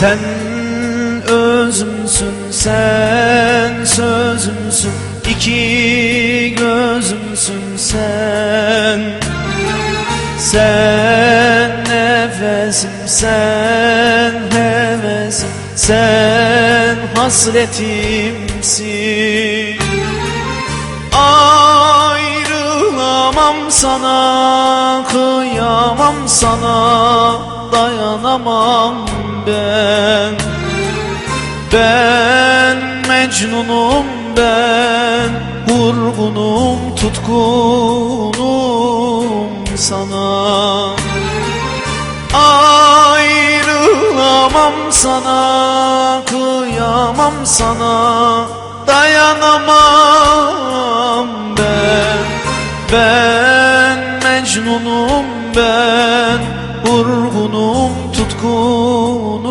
Sen özümsün, sen sözümsün iki gözümsün sen. Sen nefesim, sen hevesim Sen hasretimsin. Ayrılamam sana, kıyamam sana Dayanamam ben. Ben Mecnunum ben Vurgunum, tutkunum sana. Ayrılamam sana, kıyamam sana Dayanamam ben. Ben Mecnunum ben Vurgunum, tutkunum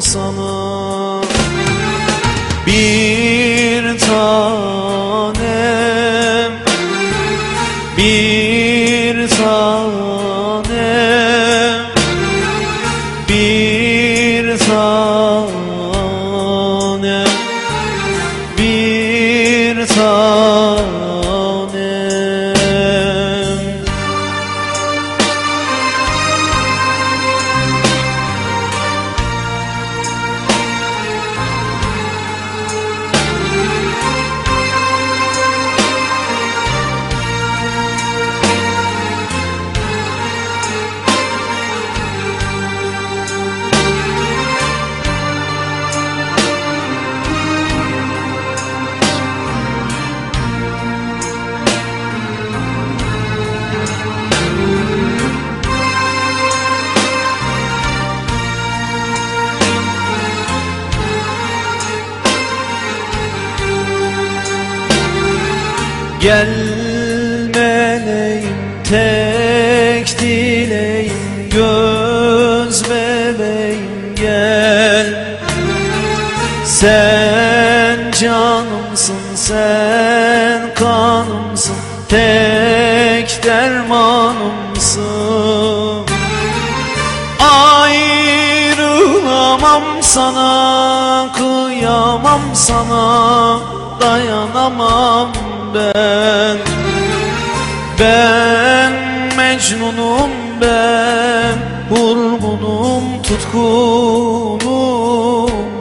sana. Bir tanem Bir tanem Bir tanem Bir tanem Gel meleğim tek dileğim göz bebeğim gel. Sen canımsın sen kanımsın tek dermanımsın. Ayrılamam sana, kıyamam sana, dayanamam ben. Ben Mecnunum ben, vurgunum, tutkunum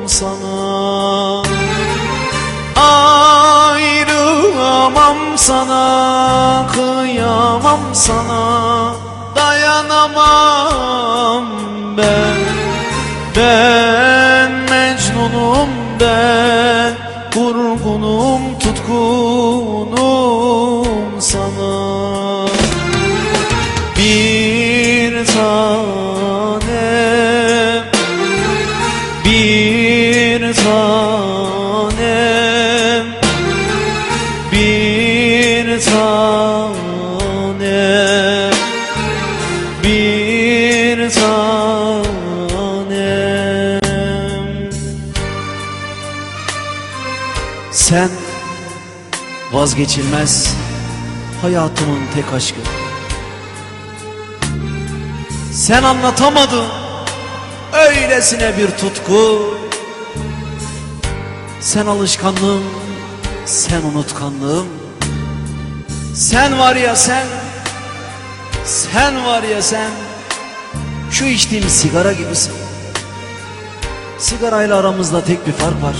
sana. Ayrılamam sana, kıyamam sana Dayanamam ben. Ben Mecnunum ben Vurgunum, tutkunum sana. Bir tanem Bir tanem Bir tanem Bir tanem Sen vazgeçilmez hayatımın tek aşkı. Sen anlatamadın öylesine bir tutku. Sen alışkanlığım, sen unutkanlığım. Sen var ya sen, sen var ya sen. Şu içtiğim sigara gibisin. Sigarayla aramızda tek bir fark var.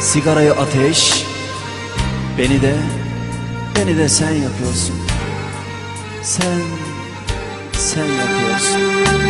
Sigarayı ateş, beni de, beni de sen yapıyorsun. Sen, sen yapıyorsun.